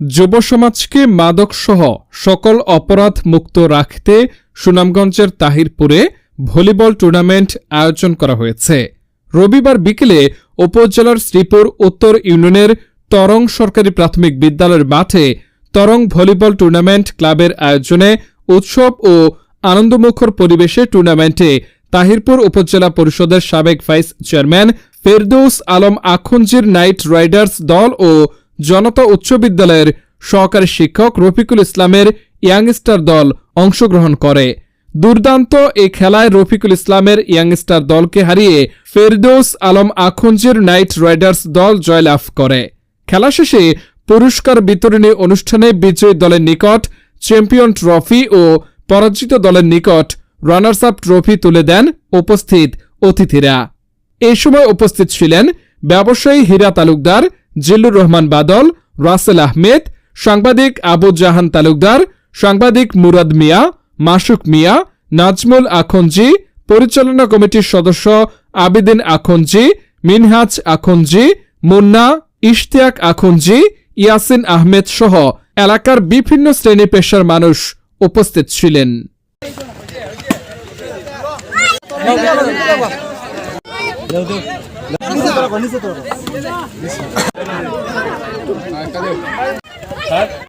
যুব সমাজকে মাদকসহ সকল অপরাধ মুক্ত রাখতে সুনামগঞ্জের তাহিরপুরে ভলিবল টুর্নামেন্ট আয়োজন করা হয়েছে। রবিবার বিকেলে উপজেলার শ্রীপুর উত্তর ইউনিয়নের তরং সরকারি প্রাথমিক বিদ্যালয়ের মাঠে তরং ভলিবল টুর্নামেন্ট ক্লাবের আয়োজনে উৎসব ও আনন্দমুখর পরিবেশে টুর্নামেন্টে তাহিরপুর উপজেলা পরিষদের সাবেক ভাইস চেয়ারম্যান ফেরদৌস আলম আখুঞ্জির নাইট রাইডার্স দল ও জনতা উচ্চ বিদ্যালয়ের সহকারী শিক্ষক রফিকুল ইসলামের ইয়াংস্টার দল অংশগ্রহণ করে। দুর্দান্ত এই খেলায় রফিকুল ইসলামের ইয়াংস্টার দলকে হারিয়ে ফেরদৌস আলম আখুঞ্জির নাইট রাইডার্স দল জয়লাভ করে। খেলা শেষে পুরস্কার বিতরণী অনুষ্ঠানে বিজয়ী দলের নিকট চ্যাম্পিয়ন ট্রফি ও পরাজিত দলের নিকট রানার্স আপ ট্রফি তুলে দেন উপস্থিত অতিথিরা। এ সময় উপস্থিত ছিলেন ব্যবসায়ী হীরা তালুকদার জিল্লুর রহমান বাদল, রাসেল আহমেদ, সাংবাদিক আবু জাহান তালুকদার, সাংবাদিক মুরাদ মিয়া, মাসুক মিয়া, নাজমুল আখঞ্জি পরিচালনা কমিটির সদস্য আবিদিন আখনজি, মিনহাজ আখঞ্জি মুন্না, ইশতিয়াক আখঞ্জি ইয়াসিন আহমেদ সহ এলাকার বিভিন্ন শ্রেণি পেশার মানুষ উপস্থিত ছিলেন। নিচে তো